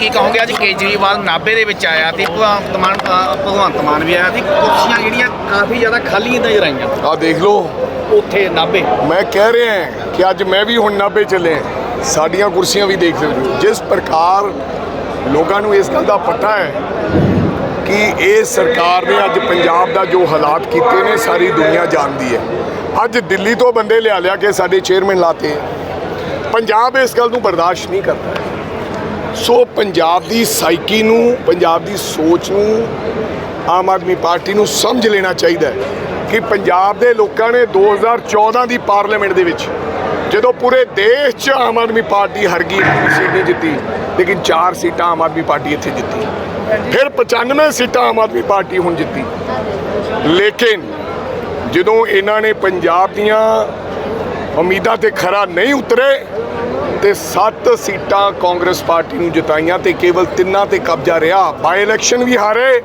ਕੀ ਕਹੋਗੇ? ਅੱਜ ਕੇਜਰੀਵਾਲ ਨਾਭੇ ਦੇ ਵਿੱਚ ਆਇਆ ਤੇ ਭਗਵੰਤ ਮਾਨ ਭਗਵੰਤ ਮਾਨ ਵੀ ਆਇਆ ਤੇ ਕੁਰਸੀਆਂ ਜਿਹੜੀਆਂ ਕਾਫੀ ਜ਼ਿਆਦਾ ਖਾਲੀਆਂ ਨਜ਼ਰ ਆਈਆਂ। ਆ ਦੇਖ ਲਓ। ਉੱਥੇ ਨਾਭੇ। ਮੈਂ ਕਹਿ ਰਿਹਾ ਹਾਂ ਕਿ ਅੱਜ ਮੈਂ ਵੀ ਹੁਣ ਨਾਭੇ ਚੱਲੇ। ਸਾਡੀਆਂ ਕੁਰਸੀਆਂ ਵੀ ਦੇਖ ਸਕਦੇ ਹੋ ਜਿਸ ਪ੍ਰਕਾਰ ਲੋਕਾਂ ਨੂੰ ਇਸ ਗੱਲ ਦਾ ਪਤਾ ਹੈ ਕਿ ਇਹ ਸਰਕਾਰ ਨੇ ਅੱਜ ਪੰਜਾਬ ਦਾ ਜੋ ਹਾਲਾਤ ਕੀਤੇ ਨੇ ਸਾਰੀ ਦੁਨੀਆ ਜਾਣਦੀ ਹੈ। ਅੱਜ ਦਿੱਲੀ ਤੋਂ ਬੰਦੇ ਲਿਆ ਲਿਆ ਕੇ ਸਾਡੇ ਚੇਅਰਮੈਨ ਲਾਤੇ ਪੰਜਾਬ ਇਸ ਗੱਲ ਨੂੰ ਬਰਦਾਸ਼ਤ ਨਹੀਂ ਕਰਦਾ। ਸੋ ਪੰਜਾਬ ਦੀ ਸਾਈਕੀ ਨੂੰ, ਪੰਜਾਬ ਦੀ ਸੋਚ ਨੂੰ, ਆਮ ਆਦਮੀ ਪਾਰਟੀ ਨੂੰ ਸਮਝ ਲੈਣਾ ਚਾਹੀਦਾ ਕਿ ਪੰਜਾਬ ਦੇ ਲੋਕਾਂ ਨੇ 2014 ਦੀ ਪਾਰਲੀਮੈਂਟ ਦੇ ਵਿੱਚ ਜਦੋਂ ਪੂਰੇ ਦੇਸ਼ 'ਚ ਆਮ ਆਦਮੀ ਪਾਰਟੀ ਹਰ ਗਈ ਸੀਟ ਨਹੀਂ ਜਿੱਤੀ, ਲੇਕਿਨ ਚਾਰ ਸੀਟਾਂ ਆਮ ਆਦਮੀ ਪਾਰਟੀ ਇੱਥੇ ਜਿੱਤੀ। ਫਿਰ 95 ਸੀਟਾਂ ਆਮ ਆਦਮੀ ਪਾਰਟੀ ਹੁਣ ਜਿੱਤੀ। ਲੇਕਿਨ ਜਦੋਂ ਇਹਨਾਂ ਨੇ ਪੰਜਾਬ ਦੀਆਂ ਉਮੀਦਾਂ ਤੇ ਖਰਾ ਨਹੀਂ ਉਤਰੇ ਤੇ 7 ਸੀਟਾਂ ਕਾਂਗਰਸ ਪਾਰਟੀ ਨੂੰ ਜਿਤਾਈਆਂ ਤੇ ਕੇਵਲ ਤਿੰਨਾਂ ਤੇ ਕਬਜ਼ਾ ਰਿਹਾ। ਬਾਈ ਇਲੈਕਸ਼ਨ ਵੀ ਹਾਰੇ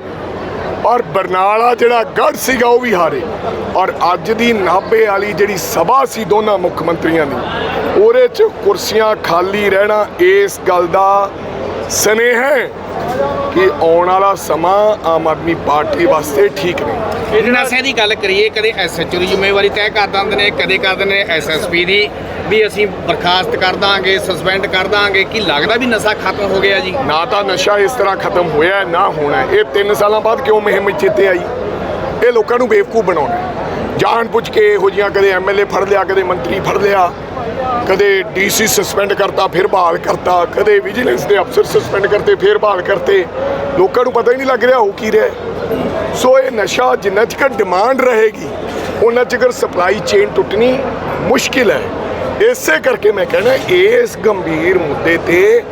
ਔਰ ਬਰਨਾਲਾ ਜਿਹੜਾ ਗੜ ਸੀਗਾ ਉਹ ਵੀ ਹਾਰੇ। ਔਰ ਅੱਜ ਦੀ ਨਾਭੇ ਵਾਲੀ ਜਿਹੜੀ ਸਭਾ ਸੀ ਦੋਨਾਂ ਮੁੱਖ ਮੰਤਰੀਆਂ ਦੀ ਉਹਦੇ 'ਚ ਕੁਰਸੀਆਂ ਖਾਲੀ ਰਹਿਣਾ ਇਸ ਗੱਲ ਦਾ ਸਨੇਹ ਹੈ ਕਿ ਆਉਣ ਵਾਲਾ ਸਮਾਂ ਆਮ ਆਦਮੀ ਪਾਰਟੀ ਵਾਸਤੇ ਠੀਕ ਨਹੀਂ। ਨਸ਼ਿਆਂ ਦੀ ਗੱਲ ਕਰੀਏ ਕਦੇ ਐਸਐਚਓ ਦੀ ਜ਼ਿੰਮੇਵਾਰੀ ਤੈਅ ਕਰ ਦਿੰਦੇ ਨੇ ਕਦੇ ਕਰ ਦਿੰਦੇ ਨੇ ਐਸਐਸਪੀ ਦੀ। ਵੀ ਅਸੀਂ ਬਰਖਾਸਤ ਕਰ ਦਾਂਗੇ ਸਸਪੈਂਡ ਕਰ ਦਾਂਗੇ, ਕੀ ਲੱਗਦਾ ਵੀ ਨਸ਼ਾ ਖਤਮ ਹੋ ਗਿਆ ਜੀ? ਨਾ ਤਾਂ ਨਸ਼ਾ ਇਸ ਤਰ੍ਹਾਂ ਖਤਮ ਹੋਇਆ, ਨਾ ਹੋਣਾ। ਇਹ 3 ਸਾਲਾਂ ਬਾਅਦ ਕਿਉਂ ਮੁਹਿੰਮ ਚੇਤੇ ਆਈ? ਇਹ ਲੋਕਾਂ ਨੂੰ ਬੇਵਕੂਫ ਬਣਾਉਣਾ ਜਾਣ ਪੁੱਛ ਕੇ ਇਹੋ ਜਿਹੀਆਂ ਕਦੇ ਐਮਐਲਏ ਫੜ ਲਿਆ, ਕਦੇ ਮੰਤਰੀ ਫੜ ਲਿਆ, ਕਦੇ ਡੀਸੀ ਸਸਪੈਂਡ ਕਰਤਾ, ਫਿਰ ਬਹਾਲ ਕਰਤਾ, ਕਦੇ ਵਿਜੀਲੈਂਸ ਦੇ ਅਫਸਰ ਸਸਪੈਂਡ ਕਰਤੇ, ਫਿਰ ਬਹਾਲ ਕਰਤੇ। ਲੋਕਾਂ ਨੂੰ ਪਤਾ ਹੀ ਨਹੀਂ ਲੱਗ ਰਿਹਾ ਹੋ ਕੀ ਰਿਹਾ ਸੋ ਇਹ ਨਸ਼ਾ ਜਿੰਨਾ ਚਿਰ ਡਿਮਾਂਡ ਰਹੇਗੀ, ਉਹਨਾਂ ਚਿਰ ਸਪਲਾਈ ਚੇਨ ਟੁੱਟਣੀ ਮੁਸ਼ਕਿਲ ਹੈ। ਇਸੇ ਕਰਕੇ ਮੈਂ ਕਹਿੰਦਾ ਇਸ ਗੰਭੀਰ ਮੁੱਦੇ ਤੇ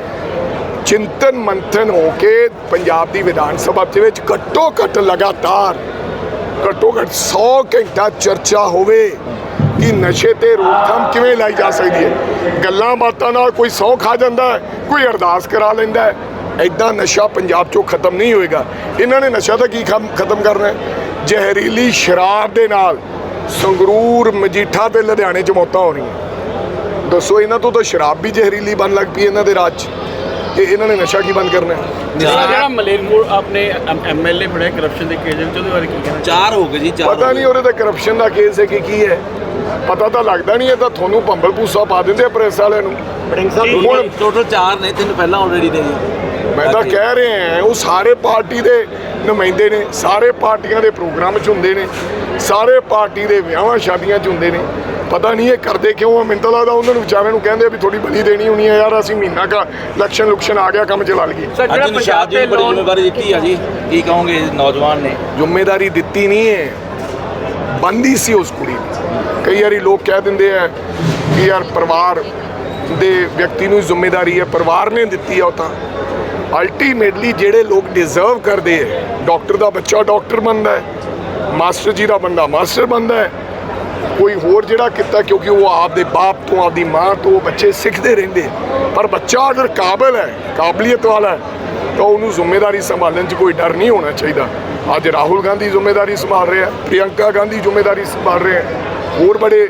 ਚਿੰਤਨ ਮੰਥਨ ਹੋ ਕੇ ਪੰਜਾਬ ਦੀ ਵਿਧਾਨ ਸਭਾ ਦੇ ਵਿੱਚ ਘੱਟੋ ਘੱਟ ਲਗਾਤਾਰ, ਘੱਟੋ ਘੱਟ 100 ਘੰਟਾ ਚਰਚਾ ਹੋਵੇ ਕਿ ਨਸ਼ੇ ਤੇ ਰੋਕਥਾਮ ਕਿਵੇਂ ਲਾਈ ਜਾ ਸਕਦੀ ਹੈ। ਗੱਲਾਂ ਬਾਤਾਂ ਨਾਲ ਕੋਈ ਸੌ ਖਾ ਜਾਂਦਾ ਕੋਈ ਅਰਦਾਸ ਕਰਾ ਲੈਂਦਾ ਹੈ ਐਦਾਂ ਨਸ਼ਾ ਪੰਜਾਬ ਚੋਂ ਖਤਮ ਨਹੀਂ ਹੋਏਗਾ। ਇਹਨਾਂ ਨੇ ਨਸ਼ਾ ਤਾਂ ਕੀ ਖਤਮ ਕਰਨਾ ਹੈ? ਜ਼ਹਿਰੀਲੀ ਸ਼ਰਾਬ ਦੇ ਨਾਲ ਸੰਗਰੂਰ, ਮਜੀਠਾ ਤੇ ਲੁਧਿਆਣੇ ਚ ਮੌਤਾਂ ਹੋ ਰਹੀਆਂ। ਦੱਸੋ ਇਹਨਾਂ ਤੋਂ ਤਾਂ ਸ਼ਰਾਬ ਵੀ ਜ਼ਹਿਰੀਲੀ ਬਣ ਲੱਗ ਪਈ ਇਹਨਾਂ ਦੇ ਰਾਜ 'ਚ। ਤੇ ਇਹਨਾਂ ਨੇ ਨਸ਼ਾ ਕੀ ਬੰਦ ਕਰਨਾ ਹੈ? ਜਿਹੜਾ ਮਲੇਰਕੋਟ ਆਪਣੇ ਐਮਐਲਏ ਫੜਿਆ ਕਰਪਸ਼ਨ ਦੇ ਕੇਸ ਵਿੱਚ ਉਹਦੇ ਬਾਰੇ ਕੀ ਕਹਿਣਾ ਚਾਰ ਹੋ ਗਏ ਜੀ ਚਾਰ ਪਤਾ ਨਹੀਂ ਉਹਦੇ ਤੇ ਕਰਪਸ਼ਨ ਦਾ ਕੇਸ ਹੈ ਕਿ ਕੀ ਹੈ। ਪਤਾ ਤਾਂ ਲੱਗਦਾ ਨਹੀਂ ਇਹ ਤਾਂ ਤੁਹਾਨੂੰ ਭੰਬਲ ਭੂਸਾ ਪਾ ਦਿੰਦੇ ਆ ਪ੍ਰੈਸ ਵਾਲਿਆਂ ਨੂੰ। ਹੁਣ ਟੋਟਲ ਚਾਰ ਨੇ ਤਿੰਨ ਪਹਿਲਾਂ ਆਲਰੇਡੀ ਨੇ ਜੀ। ਮੈਂ ਤਾਂ ਕਹਿ ਰਿਹਾ ਹਾਂ ਉਹ ਸਾਰੇ ਪਾਰਟੀ ਦੇ ਨੁਮਾਇੰਦੇ ਨੇ ਸਾਰੇ ਪਾਰਟੀਆਂ ਦੇ ਪ੍ਰੋਗਰਾਮ 'ਚ ਹੁੰਦੇ ਨੇ ਸਾਰੇ ਪਾਰਟੀ ਦੇ ਵਿਆਹਾਂ ਸ਼ਾਦੀਆਂ 'ਚ ਹੁੰਦੇ ਨੇ। ਪਤਾ ਨਹੀਂ ਇਹ ਕਰਦੇ ਕਿਉਂ ਆ। ਮੈਨੂੰ ਤਾਂ ਲੱਗਦਾ ਉਹਨਾਂ ਨੂੰ ਵਿਚਾਰਿਆਂ ਨੂੰ ਕਹਿੰਦੇ ਆ ਵੀ ਥੋੜੀ ਬਲੀ ਦੇਣੀ ਹੋਣੀ ਹੈ ਯਾਰ ਅਸੀਂ ਮਹੀਨਾ ਕਾ ਇਲੈਕਸ਼ਨ ਲੁਕਸ਼ਨ ਆ ਗਿਆ ਕੰਮ ਚਲਾ ਲਈਏ। ਸਰ ਜਿਹੜਾ ਪੰਜਾਬ ਦੇ ਬੜੀ ਜ਼ਿੰਮੇਵਾਰੀ ਦਿੱਤੀ ਆ ਜੀ। ਕੀ ਕਹੋਗੇ ਨੌਜਵਾਨ ਨੇ? ਜ਼ਿੰਮੇਵਾਰੀ ਦਿੱਤੀ ਨਹੀਂ ਹੈ। ਬੰਦੀ ਸੀ ਉਸ ਕੁੜੀ ਦੀ ਕਈ ਵਾਰੀ ਲੋਕ ਕਹਿ ਦਿੰਦੇ ਆ ਕਿ ਯਾਰ ਪਰਿਵਾਰ ਦੇ ਵਿਅਕਤੀ ਨੂੰ ਜ਼ਿੰਮੇਵਾਰੀ ਹੈ ਪਰਿਵਾਰ ਨੇ ਦਿੱਤੀ ਆ ਉਹ ਤਾਂ। ਅਲਟੀਮੇਟਲੀ ਜਿਹੜੇ ਲੋਕ ਡਿਜ਼ਰਵ ਕਰਦੇ ਆ ਡਾਕਟਰ ਦਾ ਬੱਚਾ ਡਾਕਟਰ ਬਣਦਾ ਹੈ ਮਾਸਟਰ ਜੀ ਦਾ ਬੰਦਾ ਮਾਸਟਰ ਬਣਦਾ ਹੈ ਕੋਈ ਹੋਰ ਜਿਹੜਾ ਕੀਤਾ ਕਿਉਂਕਿ ਉਹ ਆਪਦੇ ਬਾਪ ਤੋਂ, ਆਪਦੀ ਮਾਂ ਤੋਂ ਬੱਚੇ ਸਿੱਖਦੇ ਰਹਿੰਦੇ। ਪਰ ਬੱਚਾ ਅਗਰ ਕਾਬਿਲ ਹੈ, ਕਾਬਲੀਅਤ ਵਾਲਾ ਹੈ, ਤਾਂ ਉਹਨੂੰ ਜ਼ਿੰਮੇਵਾਰੀ ਸੰਭਾਲਣ 'ਚ ਕੋਈ ਡਰ ਨਹੀਂ ਹੋਣਾ ਚਾਹੀਦਾ। ਅੱਜ ਰਾਹੁਲ ਗਾਂਧੀ ਜ਼ਿੰਮੇਵਾਰੀ ਸੰਭਾਲ ਰਿਹਾ, ਪ੍ਰਿਯੰਕਾ ਗਾਂਧੀ ਜ਼ਿੰਮੇਵਾਰੀ ਸੰਭਾਲ ਰਿਹਾ। ਹੋਰ ਬੜੇ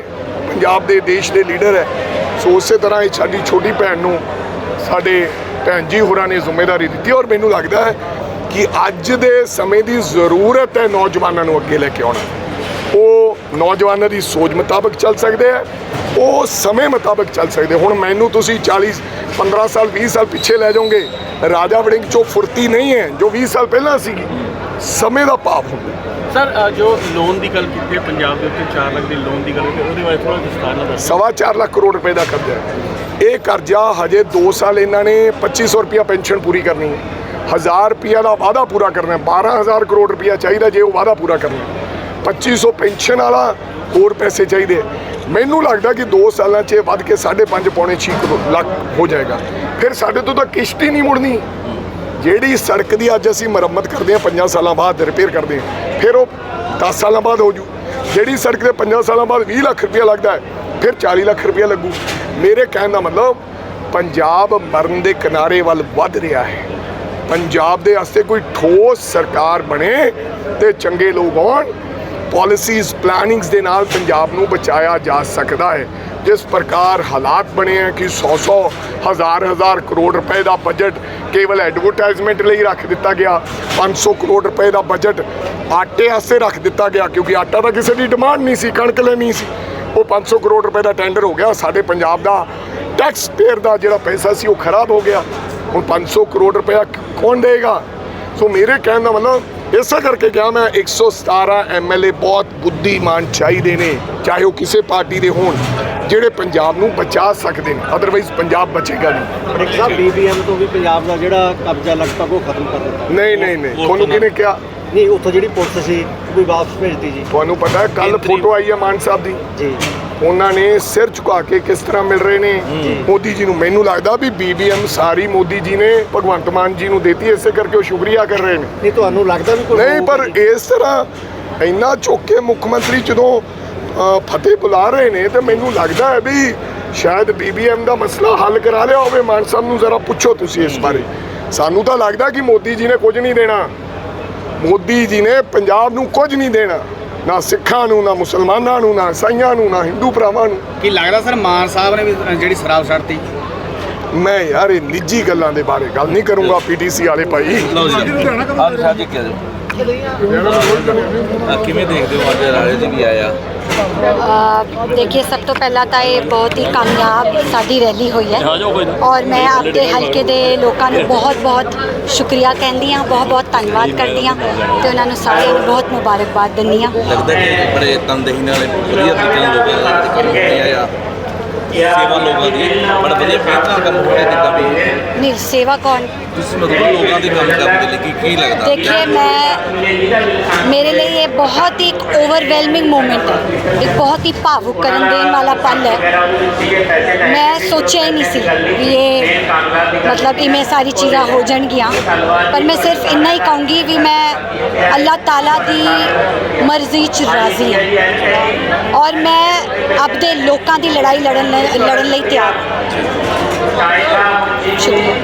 ਪੰਜਾਬ ਦੇ ਦੇਸ਼ ਦੇ ਲੀਡਰ ਹੈ। ਸੋ ਉਸੇ ਤਰ੍ਹਾਂ ਇਹ ਸਾਡੀ ਛੋਟੀ ਭੈਣ ਨੂੰ ਸਾਡੇ ਭੈਣ ਜੀ ਹੋਰਾਂ ਨੇ ਜ਼ਿੰਮੇਵਾਰੀ ਦਿੱਤੀ ਔਰ ਮੈਨੂੰ ਲੱਗਦਾ ਹੈ ਕਿ ਅੱਜ ਦੇ ਸਮੇਂ ਦੀ ਜ਼ਰੂਰਤ ਹੈ ਨੌਜਵਾਨਾਂ ਨੂੰ ਅੱਗੇ ਲੈ ਕੇ ਆਉਣਾ। ਨੌਜਵਾਨਾਂ ਦੀ ਸੋਚ ਮੁਤਾਬਕ ਚੱਲ ਸਕਦੇ ਆ ਉਹ ਸਮੇਂ ਮੁਤਾਬਕ ਚੱਲ ਸਕਦੇ ਹੁਣ ਮੈਨੂੰ ਤੁਸੀਂ 40 15 ਸਾਲ 20 ਸਾਲ ਪਿੱਛੇ ਲੈ ਜਾਓਗੇ ਰਾਜਾ ਵੜਿੰਗ ਚੋਂ ਫੁਰਤੀ ਨਹੀਂ ਹੈ ਜੋ 20 ਸਾਲ ਪਹਿਲਾਂ ਸੀਗੀ ਸਮੇਂ ਦਾ ਭਾਵ ਹੁੰਦਾ। ਸਰ ਜੋ ਲੋਨ ਦੀ ਗੱਲ ਕੀਤੀ ਹੈ ਪੰਜਾਬ ਦੇ ਉੱਤੇ 4 ਲੱਖ ਦੀ ਲੋਨ ਦੀ ਗੱਲ ਕੀਤੀ ਉਹਦੇ ਬਾਰੇ ਥੋੜਾ ਵਿਸਤਾਰ ਨਾਲ ਦੱਸੋ। ਸਵਾ ਚਾਰ ਲੱਖ ਕਰੋੜ ਰੁਪਏ ਦਾ ਕਰਜ਼ਾ ਹੈ। ਇਹ ਕਰਜ਼ਾ ਹਜੇ 2 ਸਾਲ ਇਹਨਾਂ ਨੇ 2500 ਰੁਪਿਆ ਪੈਨਸ਼ਨ ਪੂਰੀ ਕਰਨੀ ਹੈ। 1000 ਰੁਪਿਆ ਦਾ ਵਾਅਦਾ ਪੂਰਾ ਕਰਨਾ ਹੈ। 12000 ਕਰੋੜ ਰੁਪਿਆ ਚਾਹੀਦਾ ਜੇ ਉਹ ਵਾਅਦਾ ਪੂਰਾ ਕਰਨਾ ਹੈ। 2500 ਪੈਨਸ਼ਨ ਵਾਲਾ ਹੋਰ ਪੈਸੇ ਚਾਹੀਦੇ। ਮੈਨੂੰ ਲੱਗਦਾ ਕਿ 2 ਸਾਲਾਂ 'ਚ ਵੱਧ ਕੇ 5.5 ਪੌਣੇ 6 ਕਰੋੜ ਲੱਖ ਹੋ ਜਾਏਗਾ। ਫਿਰ ਸਾਡੇ ਤੋਂ ਤਾਂ ਕਿਸ਼ਤ ਹੀ ਨਹੀਂ ਮੁੜਨੀ। ਜਿਹੜੀ ਸੜਕ ਦੀ ਅੱਜ ਅਸੀਂ ਮੁਰੰਮਤ ਕਰਦੇ ਹਾਂ 5 ਸਾਲਾਂ ਬਾਅਦ ਰਿਪੇਅਰ ਕਰਦੇ ਹਾਂ, ਫਿਰ ਉਹ 10 ਸਾਲਾਂ ਬਾਅਦ ਹੋ ਜੂ। ਜਿਹੜੀ ਸੜਕ ਦੇ 5 ਸਾਲਾਂ ਬਾਅਦ 20 ਲੱਖ ਰੁਪਇਆ ਲੱਗਦਾ ਹੈ, ਫਿਰ 40 ਲੱਖ ਰੁਪਇਆ ਲੱਗੂ। ਮੇਰੇ ਕਹਿਣ ਦਾ ਮਤਲਬ, ਪੰਜਾਬ ਮਰਨ ਦੇ ਕਿਨਾਰੇ ਵੱਲ ਵੱਧ ਰਿਹਾ ਹੈ। ਪੰਜਾਬ ਦੇ ਵਾਸਤੇ ਕੋਈ ਠੋਸ ਸਰਕਾਰ ਬਣੇ ਤੇ ਚੰਗੇ ਲੋਕ ਆਉਣ ਪਾਲਿਸੀਜ਼ ਪਲੈਨਿੰਗਸ ਦੇ ਨਾਲ ਪੰਜਾਬ ਨੂੰ ਬਚਾਇਆ ਜਾ ਸਕਦਾ ਹੈ। ਜਿਸ ਪ੍ਰਕਾਰ ਹਾਲਾਤ ਬਣੇ ਹੈ ਕਿ 100-100 ਹਜ਼ਾਰ ਹਜ਼ਾਰ ਕਰੋੜ ਰੁਪਏ ਦਾ ਬਜਟ ਕੇਵਲ ਐਡਵਰਟਾਈਜ਼ਮੈਂਟ ਲਈ ਰੱਖ ਦਿੱਤਾ ਗਿਆ। 500 ਕਰੋੜ ਰੁਪਏ ਦਾ ਬਜਟ ਆਟੇ ਵਾਸਤੇ ਰੱਖ ਦਿੱਤਾ ਗਿਆ ਕਿਉਂਕਿ ਆਟਾ ਤਾਂ ਕਿਸੇ ਦੀ ਡਿਮਾਂਡ ਨਹੀਂ ਸੀ, ਕਣਕ ਲੈਣੀ ਸੀ। ਉਹ 500 ਕਰੋੜ ਰੁਪਏ ਦਾ ਟੈਂਡਰ ਹੋ ਗਿਆ। ਸਾਡੇ ਪੰਜਾਬ ਦਾ ਟੈਕਸ ਪੇਅਰ ਦਾ ਜਿਹੜਾ ਪੈਸਾ ਸੀ ਉਹ ਖਰਾਬ ਹੋ ਗਿਆ। ਹੁਣ 500 ਕਰੋੜ ਰੁਪਇਆ ਕੌਣ ਦੇਗਾ ਸੋ ਮੇਰੇ ਕਹਿਣ ਦਾ ਮਤਲਬ ਇਸੇ ਕਰਕੇ ਕਿਹਾ ਮੈਂ 117 ਐਮਐਲਏ ਬਹੁਤ ਬੁੱਧੀਮਾਨ ਚਾਹੀਦੇ ਨੇ ਚਾਹੇ ਉਹ ਕਿਸੇ ਪਾਰਟੀ ਦੇ ਹੋਣ ਜਿਹੜੇ ਪੰਜਾਬ ਨੂੰ ਬਚਾ ਸਕਦੇ ਨੇ ਅਦਰਵਾਈਜ਼ ਪੰਜਾਬ ਬਚੇਗਾ ਨਹੀਂ। ਇੱਕ ਸਾਹਿਬ ਬੀਬੀਐਮ ਤੋਂ ਵੀ ਪੰਜਾਬ ਦਾ ਜਿਹੜਾ ਕਬਜ਼ਾ ਲਗਭਗ ਉਹ ਖਤਮ ਕਰ ਦਿੱਤਾ। ਨਹੀਂ ਨਹੀਂ ਨਹੀਂ ਤੁਹਾਨੂੰ ਕਿਹਨੇ ਕਿਹਾ? ਨਹੀਂ ਉੱਥੋਂ ਜਿਹੜੀ ਪੁਲਿਸ ਸੀ ਉਹ ਵੀ ਵਾਪਸ ਭੇਜਤੀ ਜੀ। ਤੁਹਾਨੂੰ ਪਤਾ ਹੈ ਕੱਲ ਫੋਟੋ ਆਈ ਹੈ ਮਾਨ ਸਾਹਿਬ ਦੀ। ਜੀ। ਉਹਨਾਂ ਨੇ ਸਿਰ ਝੁਕਾ ਕੇ ਕਿਸ ਤਰ੍ਹਾਂ ਮਿਲ ਰਹੇ ਨੇ? ਮੋਦੀ ਜੀ ਨੂੰ ਮੈਨੂੰ ਲੱਗਦਾ ਵੀ ਬੀਬੀਐਮ ਸਾਰੀ ਮੋਦੀ ਜੀ ਨੇ ਭਗਵੰਤ ਮਾਨ ਜੀ ਨੂੰ ਦਿੱਤੀ ਇਸੇ ਕਰਕੇ ਉਹ ਸ਼ੁਕਰੀਆ ਕਰ ਰਹੇ ਨੇ। ਨਹੀਂ ਤੁਹਾਨੂੰ ਲੱਗਦਾ ਵੀ ਕੋਈ ਨਹੀਂ ਪਰ? ਇਸ ਤਰ੍ਹਾਂ ਇੰਨਾ ਚੁੱਕ ਕੇ ਮੁੱਖ ਮੰਤਰੀ ਜਦੋਂ ਫਤਿਹ ਬੁਲਾ ਰਹੇ ਨੇ ਤੇ ਮੈਨੂੰ ਲੱਗਦਾ ਹੈ ਵੀ ਸ਼ਾਇਦ ਬੀਬੀਐਮ ਦਾ ਮਸਲਾ ਹੱਲ ਕਰਾ ਲਿਆ ਹੋਵੇ। ਮਾਨ ਸਾਹਿਬ ਨੂੰ ਜ਼ਰਾ ਪੁੱਛੋ ਤੁਸੀਂ ਇਸ ਬਾਰੇ। ਸਾਨੂੰ ਤਾਂ ਲੱਗਦਾ ਕਿ ਮੋਦੀ ਜੀ ਨੇ ਕੁਝ ਨਹੀਂ ਦੇਣਾ। ਮੋਦੀ ਜੀ ਨੇ ਪੰਜਾਬ ਨੂੰ ਕੁਝ ਨਹੀਂ ਦੇਣਾ। ਨਾ ਸਿੱਖਾਂ ਨੂੰ ਨਾ ਮੁਸਲਮਾਨਾਂ ਨੂੰ ਨਾ ਈਸਾਈਆਂ ਨੂੰ ਨਾ ਹਿੰਦੂ ਭਰਾਵਾਂ ਨੂੰ। ਕੀ ਲੱਗਦਾ ਸਰ ਮਾਨ ਸਾਹਿਬ ਨੇ ਵੀ ਜਿਹੜੀ ਸ਼ਰਾਬ ਛੱਡਤੀ? ਮੈਂ ਯਾਰ ਇਹ ਨਿੱਜੀ ਗੱਲਾਂ ਦੇ ਬਾਰੇ ਗੱਲ ਨਹੀਂ ਕਰੂੰਗਾ ਪੀਟੀਸੀ ਵਾਲੇ ਭਾਈ। ਲਓ ਜੀ। ਆਹ ਸਾਹਿਬ ਜੀ ਕਿਹਾ ਜੀ ਕਿਵੇਂ ਦੇਖਦੇ ਹੋ ਅੱਜ ਰਾਜੇ ਜੀ ਵੀ ਆਇਆ? देखिए सब तो ਪਹਿਲਾਂ ਤਾਂ ਇਹ ਬਹੁਤ ਹੀ ਕਾਮਯਾਬ ਸਾਡੀ ਰੈਲੀ ਹੋਈ ਹੈ। ਔਰ ਮੈਂ ਆਪਦੇ ਹਲਕੇ ਦੇ ਲੋਕਾਂ ਨੂੰ ਬਹੁਤ-ਬਹੁਤ ਸ਼ੁਕਰੀਆ ਕਹਿੰਦੀ ਆ ਬਹੁਤ-ਬਹੁਤ ਧੰਨਵਾਦ ਕਰਦੀ ਆ ਤੇ ਉਹਨਾਂ ਨੂੰ ਸਾਰਿਆਂ ਨੂੰ ਬਹੁਤ ਮੁਬਾਰਕਬਾਦ ਦਿੰਦੀ ਆ ਲੱਗਦਾ ਕਿ ਬੜੇ ਤਨਦੇਹੀ ਨਾਲ ਵਧੀਆ ਤਰੀਕੇ ਨਾਲ ਲੋਕਾਂ ਦਾ ਕੰਮ ਹੋਇਆ ਆ ਸੇਵਾ ਲੋਕਾਂ ਦੀ ਬੜਾ ਵਧੀਆ ਫੈਸਲਾ ਕੰਮ ਹੋਇਆ ਜਿੱਦਾਂ ਵੀ। ਨਹੀਂ ਸੇਵਾ ਕੌਣ? ਤੁਸੀਂ ਮਤਲਬ ਲੋਕਾਂ ਦੇ ਕੰਮ ਕਰਨ ਦੇ ਲਈ ਕੀ ਲੱਗਦਾ? ਦੇਖਿਏ ਮੈਂ ਮੇਰੇ ਲਈ ਬਹੁਤ ਹੀ ਇੱਕ ਓਵਰਵੈਲਮਿੰਗ ਮੂਮੈਂਟ ਹੈ। ਇੱਕ ਬਹੁਤ ਹੀ ਭਾਵੁਕ ਕਰਨ ਦੇਣ ਵਾਲਾ ਪਲ ਹੈ। ਮੈਂ ਸੋਚਿਆ ਹੀ ਨਹੀਂ ਸੀ ਵੀ ਇਹ ਮਤਲਬ ਇਹ ਮੈਂ ਸਾਰੀ ਚੀਜ਼ਾਂ ਹੋ ਜਾਣਗੀਆਂ। ਪਰ ਮੈਂ ਸਿਰਫ ਇੰਨਾ ਹੀ ਕਹੂੰਗੀ ਵੀ ਮੈਂ ਅੱਲਾਹ ਤਾਲਾ ਦੀ ਮਰਜ਼ੀ 'ਚ ਰਾਜ਼ੀ ਹਾਂ। ਔਰ ਮੈਂ ਆਪਦੇ ਲੋਕਾਂ ਦੀ ਲੜਾਈ ਲੜਨ ਲੜਨ ਲਈ ਤਿਆਰ ਹਾਂ। ਸ਼ੁਕਰੀਆ।